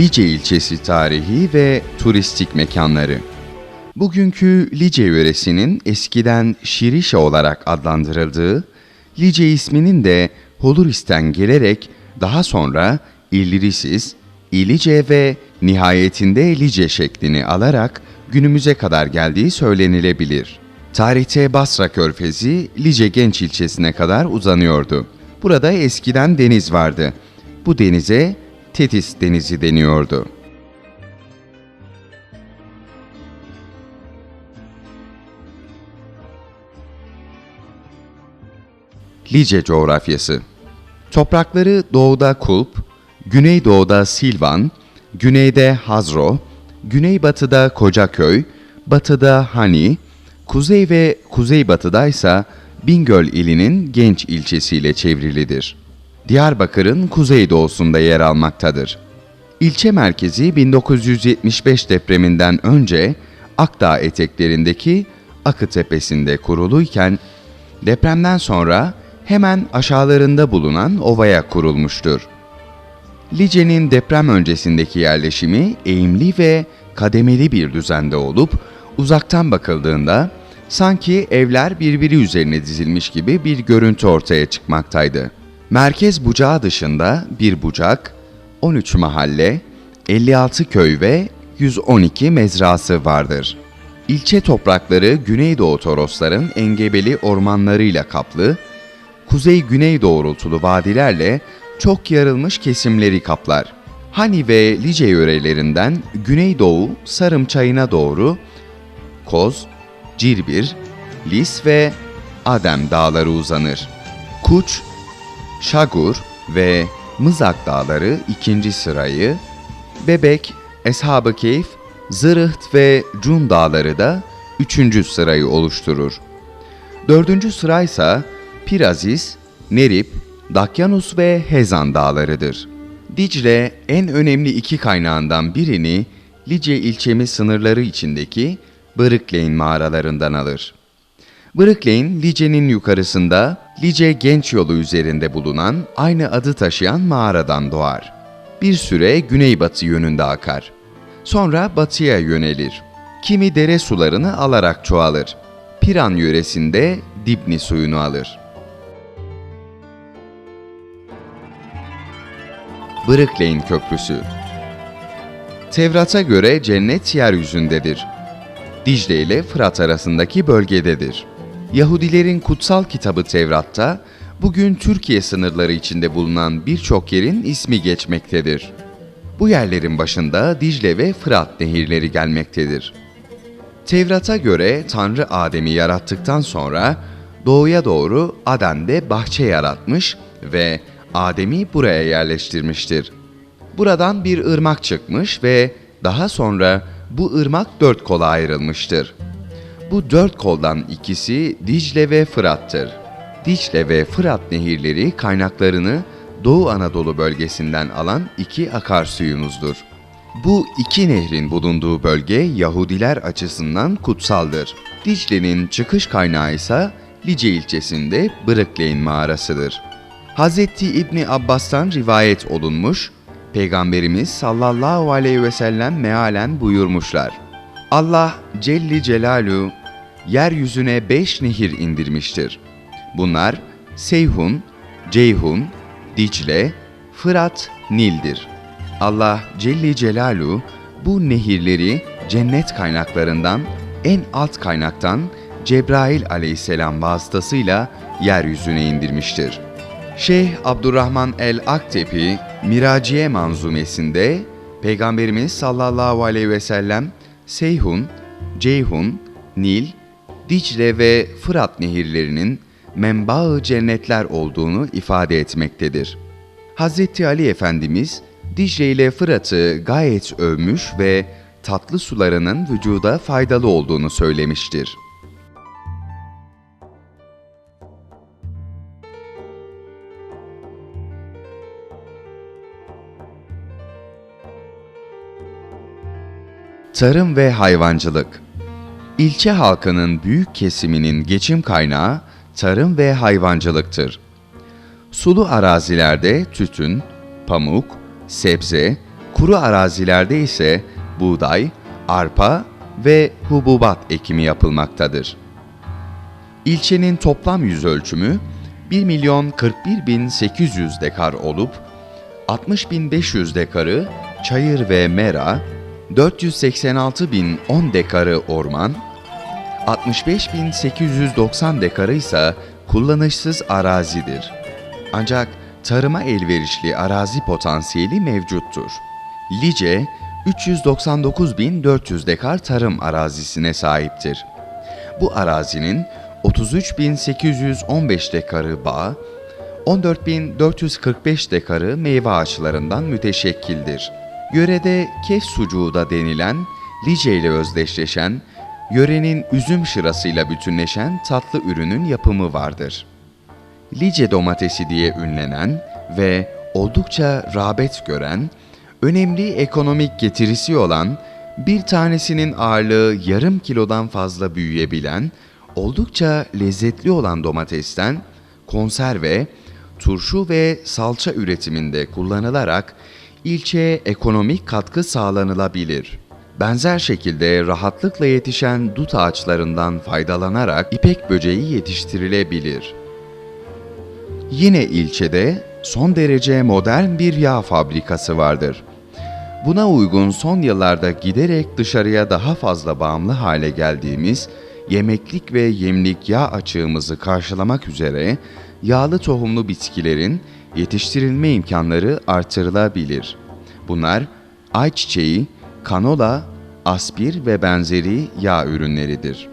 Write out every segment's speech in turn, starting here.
Lice ilçesi tarihi ve turistik mekanları. Bugünkü Lice yöresinin eskiden Şirişe olarak adlandırıldığı, Lice isminin de Holuris'ten gelerek daha sonra İllirisis, İlice ve nihayetinde Lice şeklini alarak günümüze kadar geldiği söylenilebilir. Tarihte Basra Körfezi Lice Genç ilçesine kadar uzanıyordu. Burada eskiden deniz vardı. Bu denize Tetis Denizi deniyordu. Lice coğrafyası Toprakları doğuda Kulp, güneydoğuda Silvan, güneyde Hazro, güneybatıda Kocaköy, batıda Hani, kuzey ve kuzeybatıda ise Bingöl ilinin Genç ilçesiyle çevrilidir. Diyarbakır'ın kuzeydoğusunda yer almaktadır. İlçe merkezi 1975 depreminden önce Akdağ eteklerindeki Akı Tepesi'nde kuruluyken depremden sonra hemen aşağılarında bulunan ovaya kurulmuştur. Lice'nin deprem öncesindeki yerleşimi eğimli ve kademeli bir düzende olup uzaktan bakıldığında sanki evler birbiri üzerine dizilmiş gibi bir görüntü ortaya çıkmaktaydı. Merkez bucağı dışında bir bucak, 13 mahalle, 56 köy ve 112 mezrası vardır. İlçe toprakları Güneydoğu Torosların engebeli ormanlarıyla kaplı, kuzey-güney doğrultulu vadilerle çok yarılmış kesimleri kaplar. Hani ve Lice yörelerinden güneydoğu Sarım Çayı'na doğru Koz, Cirbir, Lis ve Adem dağları uzanır. Kuç, Şagur ve Mızak dağları ikinci sırayı, Bebek, Eshab-ı Keyf, Zırıht ve Cun dağları da üçüncü sırayı oluşturur. Dördüncü sıraysa Piraziz, Nerip, Dakyanus ve Hezan dağlarıdır. Dicle en önemli iki kaynağından birini Lice ilçemiz sınırları içindeki Bırıkleyn mağaralarından alır. Bırıkleyn, Lice'nin yukarısında Lice Genç Yolu üzerinde bulunan aynı adı taşıyan mağaradan doğar. Bir süre güneybatı yönünde akar. Sonra batıya yönelir. Kimi dere sularını alarak çoğalır. Piran yöresinde Dibni suyunu alır. Bırıkleyn Köprüsü Tevrat'a göre cennet yeryüzündedir. Dicle ile Fırat arasındaki bölgededir. Yahudilerin kutsal kitabı Tevrat'ta bugün Türkiye sınırları içinde bulunan birçok yerin ismi geçmektedir. Bu yerlerin başında Dicle ve Fırat nehirleri gelmektedir. Tevrat'a göre Tanrı Adem'i yarattıktan sonra doğuya doğru Aden'de bahçe yaratmış ve Adem'i buraya yerleştirmiştir. Buradan bir ırmak çıkmış ve daha sonra bu ırmak dört kola ayrılmıştır. Bu dört koldan ikisi Dicle ve Fırat'tır. Dicle ve Fırat nehirleri kaynaklarını Doğu Anadolu bölgesinden alan iki akarsuyumuzdur. Bu iki nehrin bulunduğu bölge Yahudiler açısından kutsaldır. Dicle'nin çıkış kaynağı ise Lice ilçesinde Bırıkleyn mağarasıdır. Hz. İbni Abbas'tan rivayet olunmuş, Peygamberimiz sallallahu aleyhi ve sellem mealen buyurmuşlar. Allah Celli Celalu yeryüzüne beş nehir indirmiştir. Bunlar Seyhun, Ceyhun, Dicle, Fırat, Nil'dir. Allah Celli Celalu bu nehirleri cennet kaynaklarından en alt kaynaktan Cebrail aleyhisselam vasıtasıyla yeryüzüne indirmiştir. Şeyh Abdurrahman el-Aktepi Miraciye manzumesinde Peygamberimiz sallallahu aleyhi ve sellem Seyhun, Ceyhun, Nil, Dicle ve Fırat nehirlerinin menbaı cennetler olduğunu ifade etmektedir. Hz. Ali Efendimiz Dicle ile Fırat'ı gayet övmüş ve tatlı sularının vücuda faydalı olduğunu söylemiştir. Tarım ve hayvancılık İlçe halkının büyük kesiminin geçim kaynağı tarım ve hayvancılıktır. Sulu arazilerde tütün, pamuk, sebze, Kuru arazilerde ise buğday, arpa ve hububat ekimi yapılmaktadır. İlçenin toplam yüz ölçümü 1 milyon 41 bin 800 dekar olup 60 bin 500 dekarı çayır ve mera, 486 bin 10 dekarı orman, 65.890 dekarı ise kullanışsız arazidir. Ancak tarıma elverişli arazi potansiyeli mevcuttur. Lice, 399.400 dekar tarım arazisine sahiptir. Bu arazinin 33.815 dekarı bağ, 14.445 dekarı meyve ağaçlarından müteşekkildir. Yörede kef sucuğu da denilen, Lice ile özdeşleşen, yörenin üzüm şırasıyla bütünleşen tatlı ürünün yapımı vardır. Lice domatesi diye ünlenen ve oldukça rağbet gören, önemli ekonomik getirisi olan, bir tanesinin ağırlığı yarım kilodan fazla büyüyebilen, oldukça lezzetli olan domatesten konserve, turşu ve salça üretiminde kullanılarak ilçeye ekonomik katkı sağlanılabilir. Benzer şekilde rahatlıkla yetişen dut ağaçlarından faydalanarak ipek böceği yetiştirilebilir. Yine ilçede son derece modern bir yağ fabrikası vardır. Buna uygun son yıllarda giderek dışarıya daha fazla bağımlı hale geldiğimiz yemeklik ve yemlik yağ açığımızı karşılamak üzere yağlı tohumlu bitkilerin yetiştirilme imkanları artırılabilir. Bunlar ayçiçeği, kanola, aspir ve benzeri yağ ürünleridir.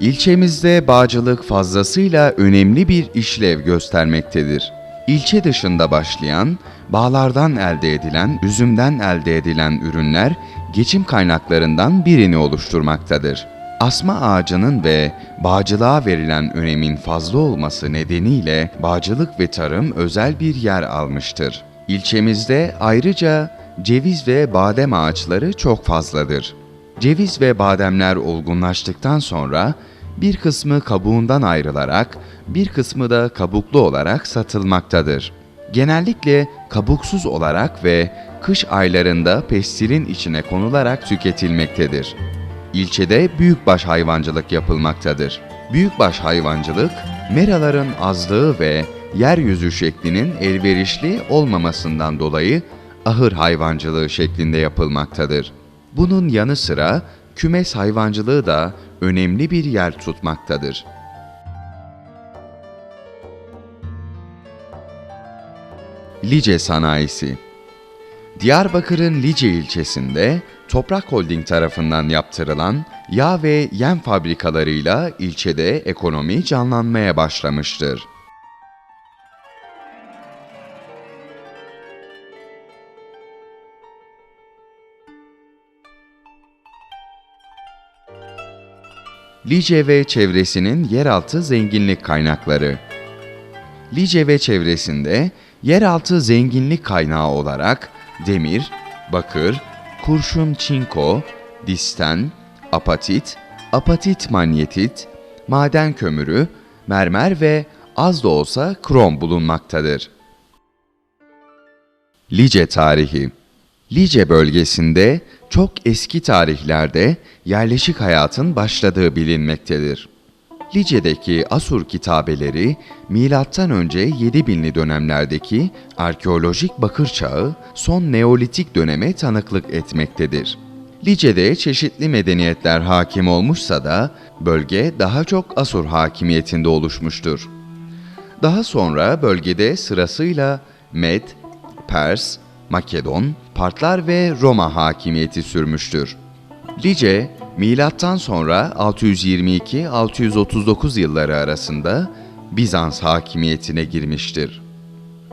İlçemizde bağcılık fazlasıyla önemli bir işlev göstermektedir. İlçe dışında başlayan, bağlardan elde edilen, üzümden elde edilen ürünler geçim kaynaklarından birini oluşturmaktadır. Asma ağacının ve bağcılığa verilen önemin fazla olması nedeniyle bağcılık ve tarım özel bir yer almıştır. İlçemizde ayrıca ceviz ve badem ağaçları çok fazladır. Ceviz ve bademler olgunlaştıktan sonra bir kısmı kabuğundan ayrılarak bir kısmı da kabuklu olarak satılmaktadır. Genellikle kabuksuz olarak ve kış aylarında pestilin içine konularak tüketilmektedir. İlçede büyükbaş hayvancılık yapılmaktadır. Büyükbaş hayvancılık, meraların azlığı ve yeryüzü şeklinin elverişli olmamasından dolayı ahır hayvancılığı şeklinde yapılmaktadır. Bunun yanı sıra kümes hayvancılığı da önemli bir yer tutmaktadır. Lice Sanayisi Diyarbakır'ın Lice ilçesinde Toprak Holding tarafından yaptırılan yağ ve yem fabrikalarıyla ilçede ekonomi canlanmaya başlamıştır. Lice ve çevresinin yeraltı zenginlik kaynakları. Lice ve çevresinde yeraltı zenginlik kaynağı olarak demir, bakır, kurşun çinko, disten, apatit, apatit manyetit, maden kömürü, mermer ve az da olsa krom bulunmaktadır. Lice tarihi Lice bölgesinde çok eski tarihlerde yerleşik hayatın başladığı bilinmektedir. Lice'deki Asur kitabeleri milattan önce 7000'li dönemlerdeki arkeolojik bakır çağı son Neolitik döneme tanıklık etmektedir. Lice'de çeşitli medeniyetler hakim olmuşsa da bölge daha çok Asur hakimiyetinde oluşmuştur. Daha sonra bölgede sırasıyla Med, Pers, Makedon, Partlar ve Roma hakimiyeti sürmüştür. Lice, milattan sonra 622-639 yılları arasında Bizans hakimiyetine girmiştir.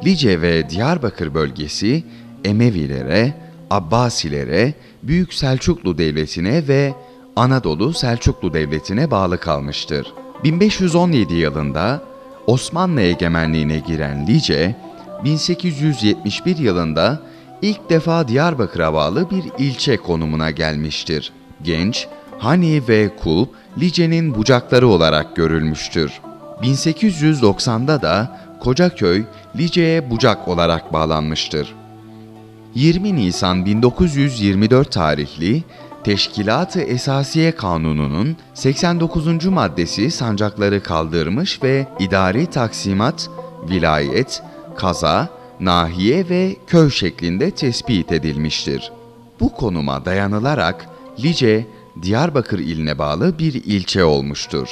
Lice ve Diyarbakır bölgesi Emevilere, Abbasilere, Büyük Selçuklu Devleti'ne ve Anadolu Selçuklu Devleti'ne bağlı kalmıştır. 1517 yılında Osmanlı egemenliğine giren Lice, 1871 yılında ilk defa Diyarbakır'a bağlı bir ilçe konumuna gelmiştir. Genç, Hani ve Kul, Lice'nin bucakları olarak görülmüştür. 1890'da da Kocaköy, Lice'ye bucak olarak bağlanmıştır. 20 Nisan 1924 tarihli Teşkilat-ı Esasiye Kanunu'nun 89. maddesi sancakları kaldırmış ve idari taksimat, vilayet, kaza, nahiye ve köy şeklinde tespit edilmiştir. Bu konuma dayanılarak Lice, Diyarbakır iline bağlı bir ilçe olmuştur.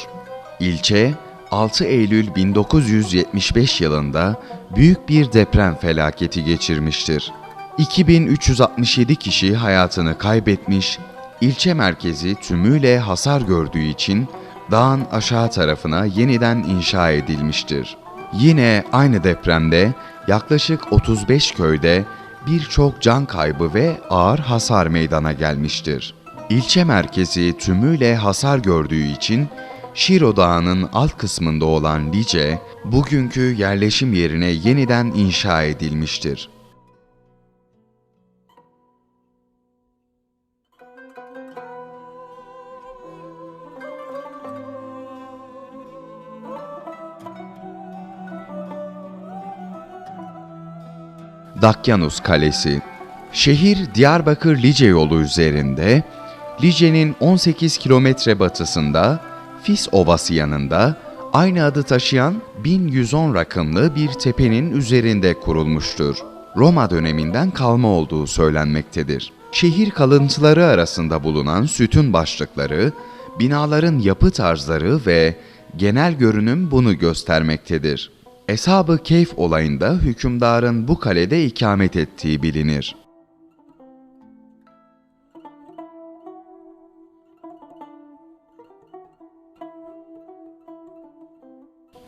İlçe, 6 Eylül 1975 yılında büyük bir deprem felaketi geçirmiştir. 2367 kişi hayatını kaybetmiş, ilçe merkezi tümüyle hasar gördüğü için dağın aşağı tarafına yeniden inşa edilmiştir. Yine aynı depremde yaklaşık 35 köyde birçok can kaybı ve ağır hasar meydana gelmiştir. İlçe merkezi tümüyle hasar gördüğü için Şiro Dağı'nın alt kısmında olan Lice, bugünkü yerleşim yerine yeniden inşa edilmiştir. Dakyanus Kalesi Şehir Diyarbakır Lice yolu üzerinde, Lice'nin 18 kilometre batısında, Fis Ovası yanında, aynı adı taşıyan 1110 rakımlı bir tepenin üzerinde kurulmuştur. Roma döneminden kalma olduğu söylenmektedir. Şehir kalıntıları arasında bulunan sütun başlıkları, binaların yapı tarzları ve genel görünüm bunu göstermektedir. Eshab-ı Keyf olayında hükümdarın bu kalede ikamet ettiği bilinir.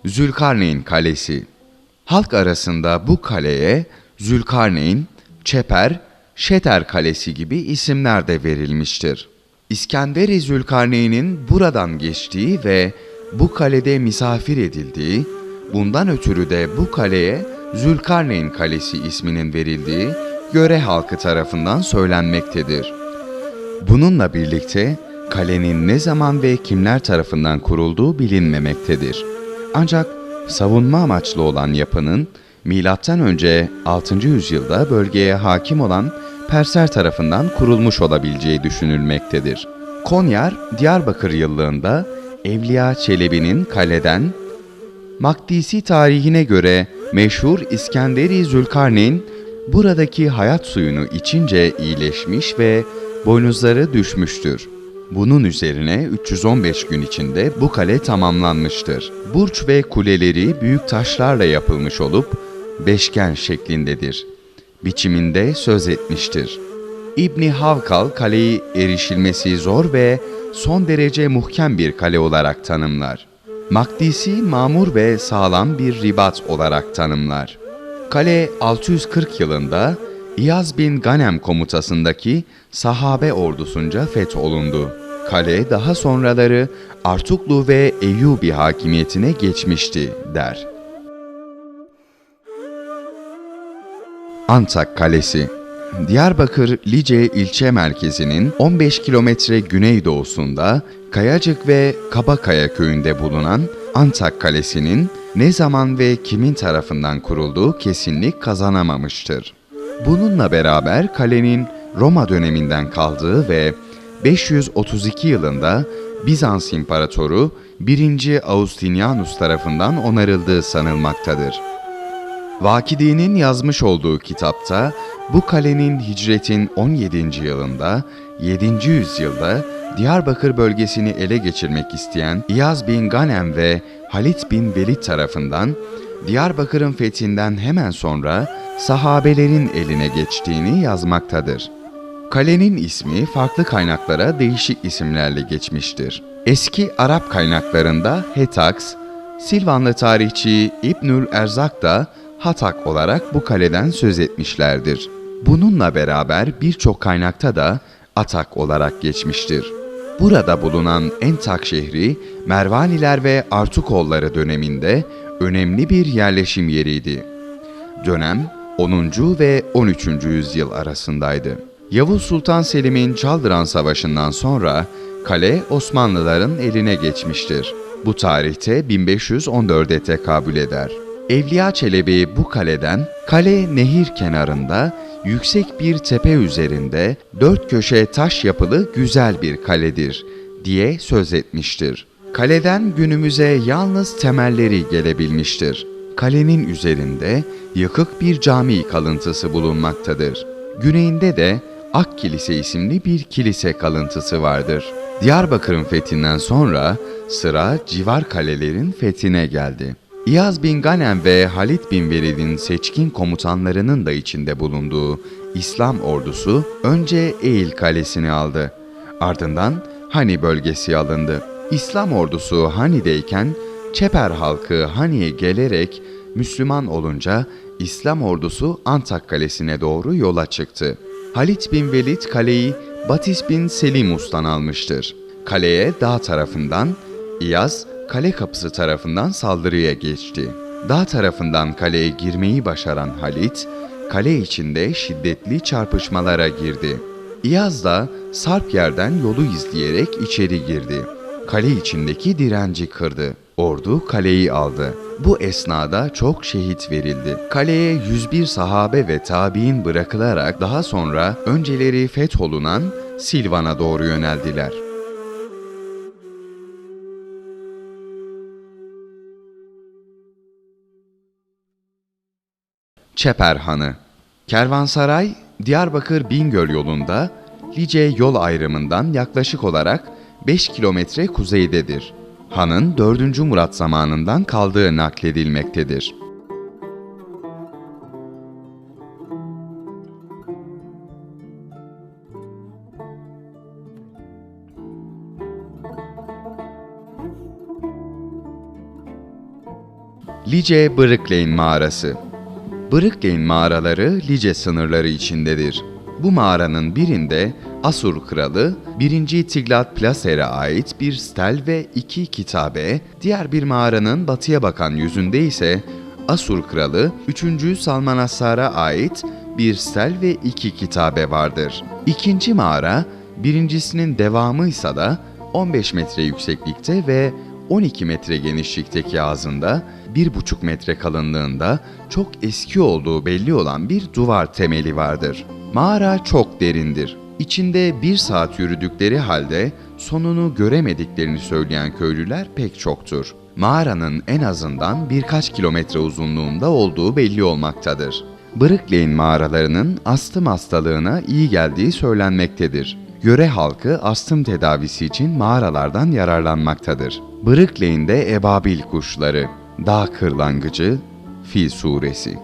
Zülkarneyn Kalesi Halk arasında bu kaleye Zülkarneyn, Çeper, Şeter Kalesi gibi isimler de verilmiştir. İskenderi Zülkarneyn'in buradan geçtiği ve bu kalede misafir edildiği, bundan ötürü de bu kaleye Zülkarneyn Kalesi isminin verildiği göre halkı tarafından söylenmektedir. Bununla birlikte kalenin ne zaman ve kimler tarafından kurulduğu bilinmemektedir. Ancak savunma amaçlı olan yapının önce 6. yüzyılda bölgeye hakim olan Persler tarafından kurulmuş olabileceği düşünülmektedir. Konyar, Diyarbakır yıllığında Evliya Çelebi'nin kaleden Makdisi tarihine göre meşhur İskenderi Zülkarneyn buradaki hayat suyunu içince iyileşmiş ve boynuzları düşmüştür. Bunun üzerine 315 gün içinde bu kale tamamlanmıştır. Burç ve kuleleri büyük taşlarla yapılmış olup beşgen şeklindedir. Biçiminde söz etmiştir. İbni Havkal kaleyi erişilmesi zor ve son derece muhkem bir kale olarak tanımlar. Makdisi mamur ve sağlam bir ribat olarak tanımlar. Kale 640 yılında İyaz bin Ganem komutasındaki sahabe ordusunca fetholundu. Kale daha sonraları Artuklu ve Eyyubi hakimiyetine geçmişti der. Antak Kalesi Diyarbakır Lice ilçe merkezinin 15 kilometre güneydoğusunda Kayacık ve Kabakaya köyünde bulunan Antak Kalesi'nin ne zaman ve kimin tarafından kurulduğu kesinlik kazanamamıştır. Bununla beraber kalenin Roma döneminden kaldığı ve 532 yılında Bizans İmparatoru 1. Austinianus tarafından onarıldığı sanılmaktadır. Vakidi'nin yazmış olduğu kitapta bu kalenin hicretin 17. yılında 7. yüzyılda Diyarbakır bölgesini ele geçirmek isteyen İyaz bin Ganem ve Halit bin Velid tarafından Diyarbakır'ın fethinden hemen sonra sahabelerin eline geçtiğini yazmaktadır. Kalenin ismi farklı kaynaklara değişik isimlerle geçmiştir. Eski Arap kaynaklarında Hetaks, Silvanlı tarihçi İbnül Erzak da Hatak olarak bu kaleden söz etmişlerdir. Bununla beraber birçok kaynakta da Atak olarak geçmiştir. Burada bulunan Entak şehri Mervaniler ve Artukolları döneminde önemli bir yerleşim yeriydi. Dönem 10. ve 13. yüzyıl arasındaydı. Yavuz Sultan Selim'in Çaldıran Savaşı'ndan sonra kale Osmanlıların eline geçmiştir. Bu tarihte 1514'e tekabül eder. Evliya Çelebi bu kaleden kale nehir kenarında yüksek bir tepe üzerinde dört köşe taş yapılı güzel bir kaledir diye söz etmiştir. Kaleden günümüze yalnız temelleri gelebilmiştir. Kalenin üzerinde yıkık bir cami kalıntısı bulunmaktadır. Güneyinde de Ak Kilise isimli bir kilise kalıntısı vardır. Diyarbakır'ın fethinden sonra sıra civar kalelerin fethine geldi. İyaz bin Ganem ve Halid bin Velid'in seçkin komutanlarının da içinde bulunduğu İslam ordusu önce Eğil Kalesi'ni aldı. Ardından Hani bölgesi alındı. İslam ordusu Hani'deyken Çeper halkı Hani'ye gelerek Müslüman olunca İslam ordusu Antak Kalesi'ne doğru yola çıktı. Halit bin Velid kaleyi Batis bin Selimus'tan almıştır. Kaleye dağ tarafından, İyaz kale kapısı tarafından saldırıya geçti. Dağ tarafından kaleye girmeyi başaran Halit, kale içinde şiddetli çarpışmalara girdi. İyaz da sarp yerden yolu izleyerek içeri girdi. Kale içindeki direnci kırdı. Ordu kaleyi aldı. Bu esnada çok şehit verildi. Kaleye 101 sahabe ve tabi'in bırakılarak daha sonra önceleri fetholunan Silvan'a doğru yöneldiler. Çeper Hanı Kervansaray, Diyarbakır Bingöl yolunda Lice yol ayrımından yaklaşık olarak 5 kilometre kuzeydedir. Hanın 4. Murat zamanından kaldığı nakledilmektedir. Lice Brooklyn Mağarası Brooklyn mağaraları Lice sınırları içindedir. Bu mağaranın birinde Asur kralı 1. Tiglat Plaser'e ait bir stel ve iki kitabe, diğer bir mağaranın batıya bakan yüzünde ise Asur kralı 3. Salmanasar'a ait bir stel ve iki kitabe vardır. İkinci mağara birincisinin devamıysa da 15 metre yükseklikte ve 12 metre genişlikteki ağzında 1,5 metre kalınlığında çok eski olduğu belli olan bir duvar temeli vardır. Mağara çok derindir. İçinde bir saat yürüdükleri halde sonunu göremediklerini söyleyen köylüler pek çoktur. Mağaranın en azından birkaç kilometre uzunluğunda olduğu belli olmaktadır. Brooklyn mağaralarının astım hastalığına iyi geldiği söylenmektedir. Yöre halkı astım tedavisi için mağaralardan yararlanmaktadır. Brooklyn'de ebabil kuşları, dağ kırlangıcı, Fil suresi.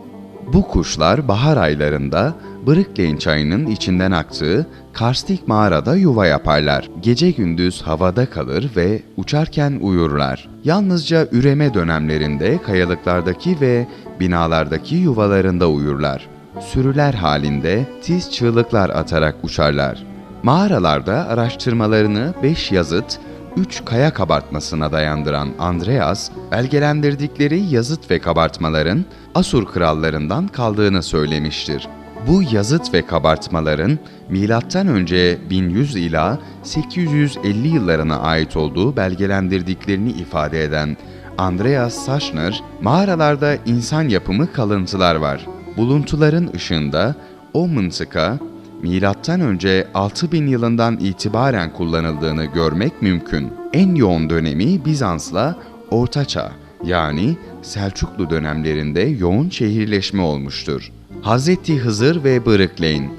Bu kuşlar bahar aylarında Brooklyn çayının içinden aktığı karstik mağarada yuva yaparlar. Gece gündüz havada kalır ve uçarken uyurlar. Yalnızca üreme dönemlerinde kayalıklardaki ve binalardaki yuvalarında uyurlar. Sürüler halinde tiz çığlıklar atarak uçarlar. Mağaralarda araştırmalarını 5 yazıt, 3 kaya kabartmasına dayandıran Andreas, belgelendirdikleri yazıt ve kabartmaların Asur krallarından kaldığını söylemiştir. Bu yazıt ve kabartmaların M.Ö. 1100 ila 850 yıllarına ait olduğu belgelendirdiklerini ifade eden Andreas Saschner, mağaralarda insan yapımı kalıntılar var. Buluntuların ışığında o mıntıka milattan önce 6000 yılından itibaren kullanıldığını görmek mümkün. En yoğun dönemi Bizans'la Orta Çağ yani Selçuklu dönemlerinde yoğun şehirleşme olmuştur. Hazreti Hızır ve Brooklyn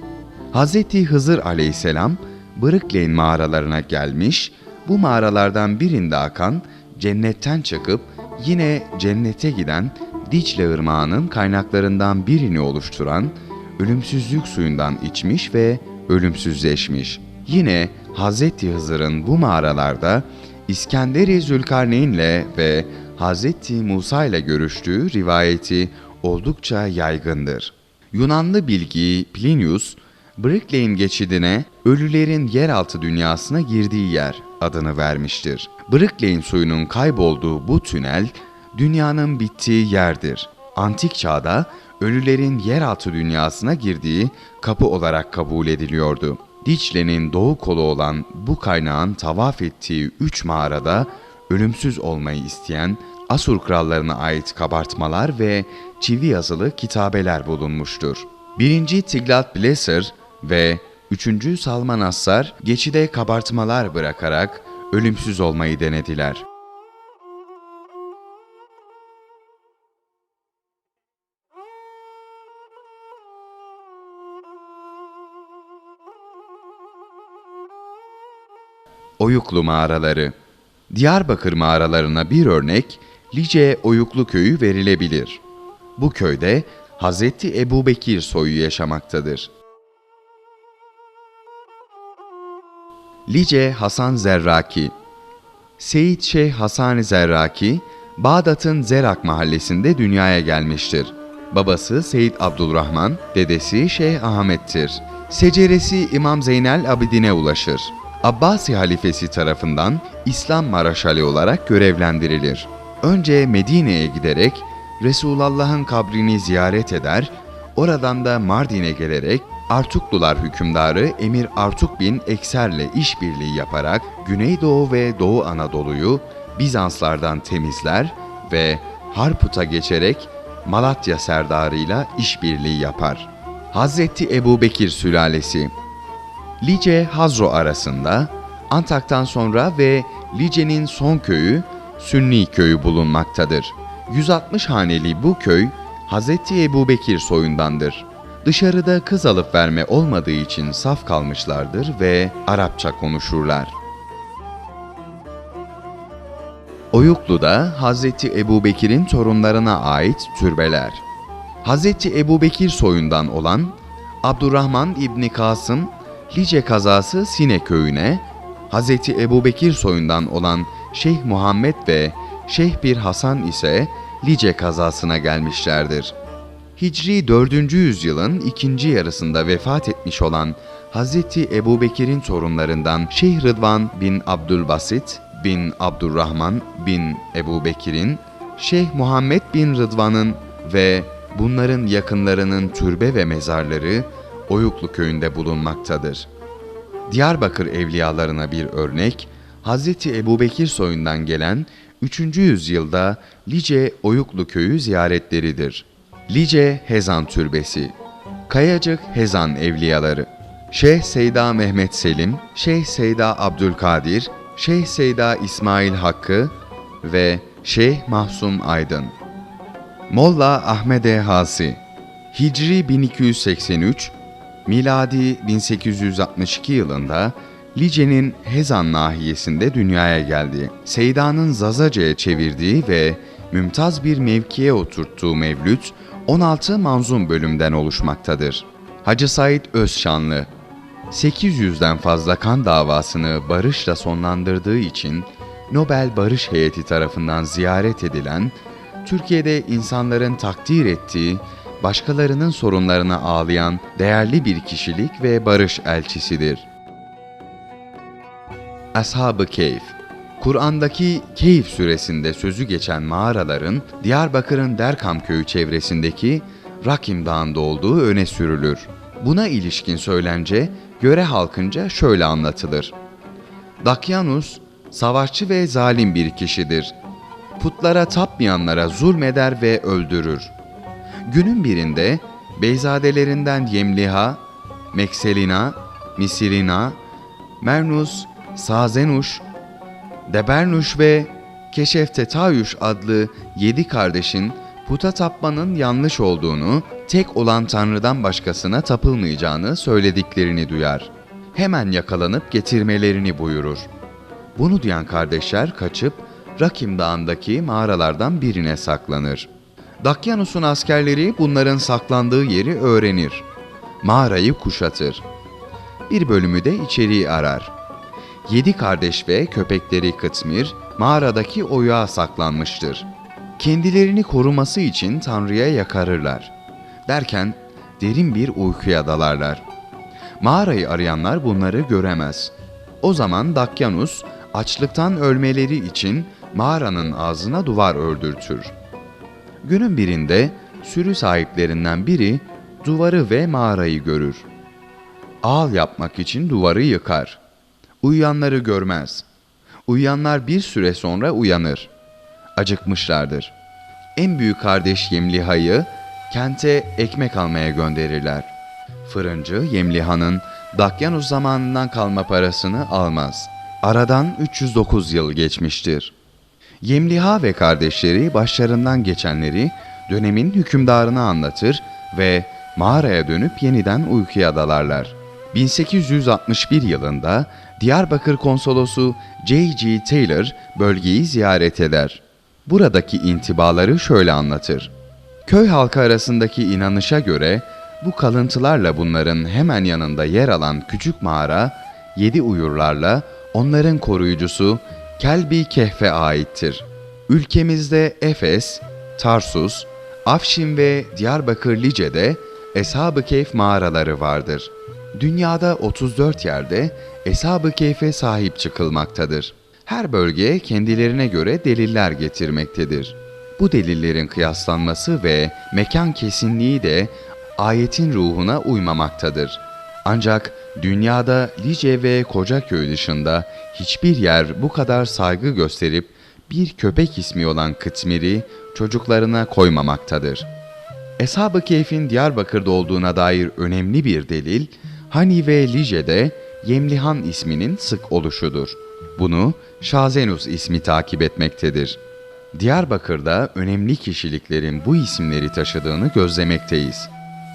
Hazreti Hızır aleyhisselam Brooklyn mağaralarına gelmiş, bu mağaralardan birinde akan, cennetten çıkıp yine cennete giden Dicle Irmağı'nın kaynaklarından birini oluşturan ölümsüzlük suyundan içmiş ve ölümsüzleşmiş. Yine Hazreti Hızır'ın bu mağaralarda İskenderi Zülkarneyn'le ve Hazreti Musa ile görüştüğü rivayeti oldukça yaygındır. Yunanlı bilgi Plinius, Brooklyn geçidine ölülerin yeraltı dünyasına girdiği yer adını vermiştir. Brooklyn suyunun kaybolduğu bu tünel dünyanın bittiği yerdir. Antik çağda ölülerin yeraltı dünyasına girdiği kapı olarak kabul ediliyordu. Dicle'nin doğu kolu olan bu kaynağın tavaf ettiği üç mağarada ölümsüz olmayı isteyen Asur krallarına ait kabartmalar ve çivi yazılı kitabeler bulunmuştur. 1. Tiglat-Pileser ve 3. Salmanassar geçide kabartmalar bırakarak ölümsüz olmayı denediler. Oyuklu mağaraları Diyarbakır mağaralarına bir örnek Lice Oyuklu köyü verilebilir. Bu köyde Hazreti Ebubekir soyu yaşamaktadır. Lice Hasan Zerraki Seyit Şeyh Hasan Zerraki, Bağdat'ın Zerak mahallesinde dünyaya gelmiştir. Babası Seyit Abdülrahman, dedesi Şeyh Ahmet'tir. Seceresi İmam Zeynel Abidin'e ulaşır. Abbasi halifesi tarafından İslam Maraşali olarak görevlendirilir. Önce Medine'ye giderek Resulullah'ın kabrini ziyaret eder, oradan da Mardin'e gelerek Artuklular hükümdarı Emir Artuk bin Ekser'le işbirliği yaparak Güneydoğu ve Doğu Anadolu'yu Bizanslardan temizler ve Harput'a geçerek Malatya serdarıyla işbirliği yapar. Hazreti Ebubekir sülalesi Lice Hazro arasında Antak'tan sonra ve Lice'nin son köyü Sünni köyü bulunmaktadır. 160 haneli bu köy Hazreti Ebubekir soyundandır. Dışarıda kız alıp verme olmadığı için saf kalmışlardır ve Arapça konuşurlar. Oyuklu'da Hazreti Ebubekir'in torunlarına ait türbeler. Hazreti Ebubekir soyundan olan Abdurrahman İbni Kasım Lice kazası Sine köyüne, Hazreti Ebubekir soyundan olan Şeyh Muhammed ve Şeyh Bir Hasan ise Lice kazasına gelmişlerdir. Hicri 4. yüzyılın ikinci yarısında vefat etmiş olan Hazreti Ebubekir'in torunlarından Şeyh Rıdvan bin Abdülbasit bin Abdurrahman bin Ebubekir'in, Şeyh Muhammed bin Rıdvan'ın ve bunların yakınlarının türbe ve mezarları Oyuklu köyünde bulunmaktadır. Diyarbakır evliyalarına bir örnek, Hazreti Ebubekir soyundan gelen 3. yüzyılda Lice Oyuklu köyü ziyaretleridir. Lice Hezan Türbesi Kayacık Hezan Evliyaları Şeyh Seyda Mehmet Selim, Şeyh Seyda Abdülkadir, Şeyh Seyda İsmail Hakkı ve Şeyh Mahsum Aydın Molla Ahmede Hasi Hicri 1283, miladi 1862 yılında Lice'nin Hezan nahiyesinde dünyaya geldi. Seyda'nın Zazaca'ya çevirdiği ve mümtaz bir mevkiye oturttuğu mevlüt 16 manzum bölümden oluşmaktadır. Hacı Said Özşanlı 800'den fazla kan davasını barışla sonlandırdığı için Nobel Barış Heyeti tarafından ziyaret edilen, Türkiye'de insanların takdir ettiği, başkalarının sorunlarına ağlayan değerli bir kişilik ve barış elçisidir. Ashab-ı Keyf Kur'an'daki Keyif suresinde sözü geçen mağaraların Diyarbakır'ın Derkam köyü çevresindeki Rakim Dağı'nda olduğu öne sürülür. Buna ilişkin söylence göre halkınca şöyle anlatılır. Dakyanus, savaşçı ve zalim bir kişidir. Putlara tapmayanlara zulmeder ve öldürür. Günün birinde Beyzadelerinden Yemliha, Mekselina, Misirina, Mernus, Sazenuş, Debernuş ve Keşeftetayuş adlı yedi kardeşin puta tapmanın yanlış olduğunu, tek olan Tanrı'dan başkasına tapılmayacağını söylediklerini duyar. Hemen yakalanıp getirmelerini buyurur. Bunu duyan kardeşler kaçıp Rakim Dağı'ndaki mağaralardan birine saklanır. Dakyanus'un askerleri bunların saklandığı yeri öğrenir. Mağarayı kuşatır. Bir bölümü de içeriği arar. Yedi kardeş ve köpekleri Kıtmir mağaradaki oyuğa saklanmıştır. Kendilerini koruması için Tanrı'ya yakarırlar. Derken derin bir uykuya dalarlar. Mağarayı arayanlar bunları göremez. O zaman Dakyanus açlıktan ölmeleri için mağaranın ağzına duvar ördürtür. Günün birinde sürü sahiplerinden biri duvarı ve mağarayı görür. Ağal yapmak için duvarı yıkar. Uyuyanları görmez. Uyuyanlar bir süre sonra uyanır. Acıkmışlardır. En büyük kardeş Yemliha'yı kente ekmek almaya gönderirler. Fırıncı Yemlihan'ın Dakyanus zamanından kalma parasını almaz. Aradan 309 yıl geçmiştir. Yemliha ve kardeşleri başlarından geçenleri dönemin hükümdarına anlatır ve mağaraya dönüp yeniden uykuya dalarlar. 1861 yılında Diyarbakır konsolosu J.G. Taylor bölgeyi ziyaret eder. Buradaki intibaları şöyle anlatır. Köy halkı arasındaki inanışa göre bu kalıntılarla bunların hemen yanında yer alan küçük mağara, yedi uyurlarla onların koruyucusu Kelbi Kehf'e aittir. Ülkemizde Efes, Tarsus, Afşin ve Diyarbakır Lice'de Eshab-ı Kehf mağaraları vardır. Dünyada 34 yerde Eshab-ı Kehf'e sahip çıkılmaktadır. Her bölge kendilerine göre deliller getirmektedir. Bu delillerin kıyaslanması ve mekan kesinliği de ayetin ruhuna uymamaktadır. Ancak dünyada Lice ve Kocaköy dışında hiçbir yer bu kadar saygı gösterip bir köpek ismi olan Kıtmir'i çocuklarına koymamaktadır. Eshab-ı Keyf'in Diyarbakır'da olduğuna dair önemli bir delil, Hani ve Lice'de Yemlihan isminin sık oluşudur. Bunu Şazenus ismi takip etmektedir. Diyarbakır'da önemli kişiliklerin bu isimleri taşıdığını gözlemekteyiz.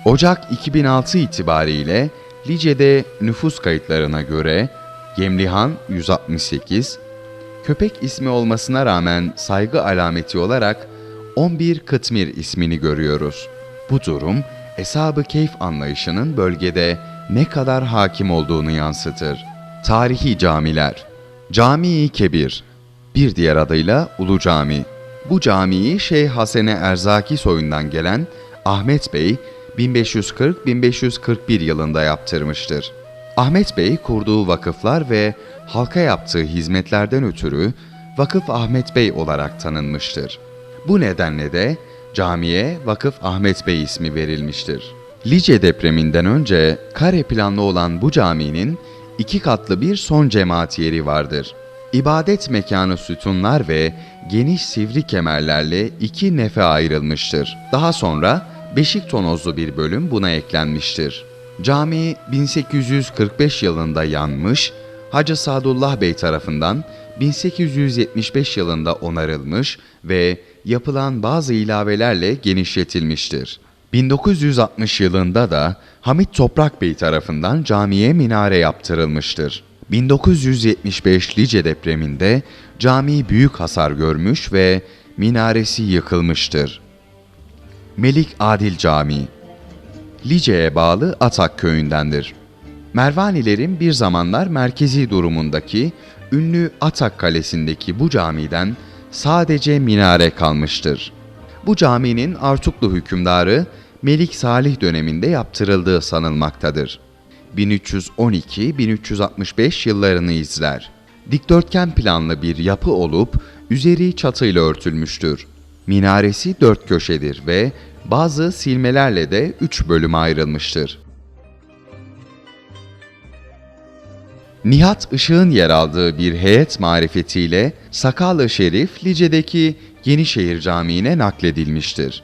Ocak 2006 itibariyle Lice'de nüfus kayıtlarına göre Yemlihan 168, köpek ismi olmasına rağmen saygı alameti olarak 11 Kıtmir ismini görüyoruz. Bu durum Eshab-ı Keyf anlayışının bölgede ne kadar hakim olduğunu yansıtır. Tarihi camiler Cami-i Kebir bir diğer adıyla Ulu Cami. Bu camiyi Şeyh Hasene Erzaki soyundan gelen Ahmet Bey 1540-1541 yılında yaptırmıştır. Ahmet Bey kurduğu vakıflar ve halka yaptığı hizmetlerden ötürü Vakıf Ahmet Bey olarak tanınmıştır. Bu nedenle de camiye Vakıf Ahmet Bey ismi verilmiştir. Lice depreminden önce kare planlı olan bu caminin iki katlı bir son cemaat yeri vardır. İbadet mekanı sütunlar ve geniş sivri kemerlerle iki nefe ayrılmıştır. Daha sonra beşik tonozlu bir bölüm buna eklenmiştir. Cami 1845 yılında yanmış, Hacı Sadullah Bey tarafından 1875 yılında onarılmış ve yapılan bazı ilavelerle genişletilmiştir. 1960 yılında da Hamit Toprak Bey tarafından camiye minare yaptırılmıştır. 1975 Lice depreminde cami büyük hasar görmüş ve minaresi yıkılmıştır. Melik Adil Camii Lice'ye bağlı Atak köyündendir. Mervanilerin bir zamanlar merkezi durumundaki ünlü Atak Kalesi'ndeki bu camiden sadece minare kalmıştır. Bu caminin Artuklu hükümdarı Melik Salih döneminde yaptırıldığı sanılmaktadır. 1312-1365 yıllarını izler. Dikdörtgen planlı bir yapı olup üzeri çatıyla örtülmüştür. Minaresi dört köşedir ve bazı silmelerle de üç bölüme ayrılmıştır. Nihat Işık'ın yer aldığı bir heyet marifetiyle Sakallı Şerif Lice'deki Yenişehir Camii'ne nakledilmiştir.